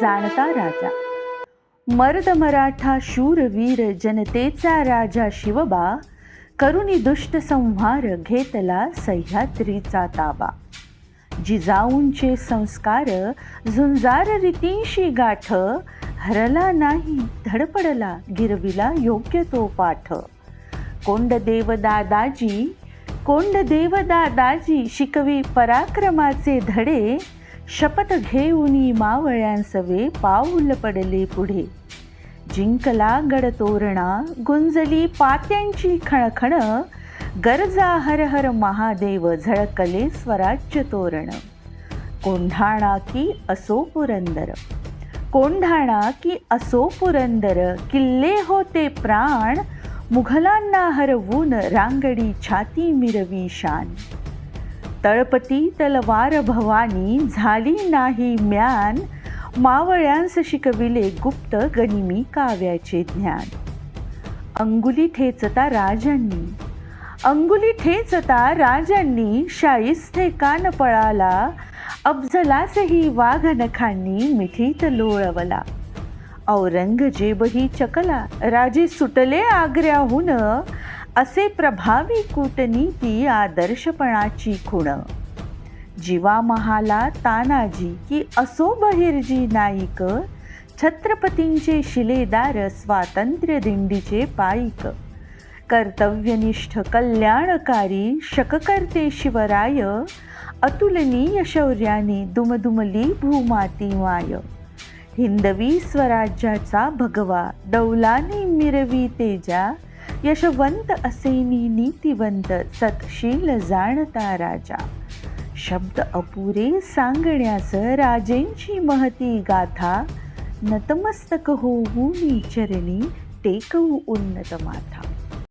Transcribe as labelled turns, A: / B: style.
A: जाणता राजा. मर्द मराठा शूरवीर जनतेचा राजा शिवबा करुणी दुष्ट संहार घेतला सह्याद्रीचा ताबा. जिजाऊंचे संस्कार झुंजार रीतींशी गाठ हरला नाही धडपडला गिरविला योग्य तो पाठ. कोंडदेव दादाजी कोंडदेव दादाजी शिकवी पराक्रमाचे धडे शपथ घेऊनी मावळ्यांसवे पाऊल पडले पुढे जिंकला गडतोरणा गुंजली पात्यांची खणखण गरजा हर हर महादेव झळकले स्वराज्य तोरण कोंढाणा की असो पुरंदर कोंढाणा की असो पुरंदर किल्ले होते प्राण मुघलांना हरवून रांगडी छाती मिरवी शान तळपती तलवार भवानी झाली नाही म्यान. मावळ्यांस शिकविले गुप्त गनिमी काव्याचे ज्ञान. अंगुली ठेचता राजांनी अंगुली ठेचता राजांनी शाईस्थे कान पळाला. अफजलासही वाघ नखांनी मिठीत लोळवला. औरंगजेबही चकला. राजे सुटले आग्र्याहून. असे प्रभावी कूटनीती आदर्शपणाची खुण. जीवा महाला तानाजी की असो बहिर्जी नाईक छत्रपतींचे शिलेदार स्वातंत्र्य दिंडीचे पाईक. कर्तव्यनिष्ठ कल्याणकारी शककर्ते शिवराय अतुलनीय शौर्याने दुमदुमली भूमाती माय. हिंदवी स्वराज्याचा भगवा डौलाने मिरवी तेजा यशवंत असेनी नीतिवंत सतशील जाणता राजा. शब्द अपुरे सांगण्यास राजेंची महती गाथा. नतमस्तक होऊनी चरणी टेकवू उन्नत माथा.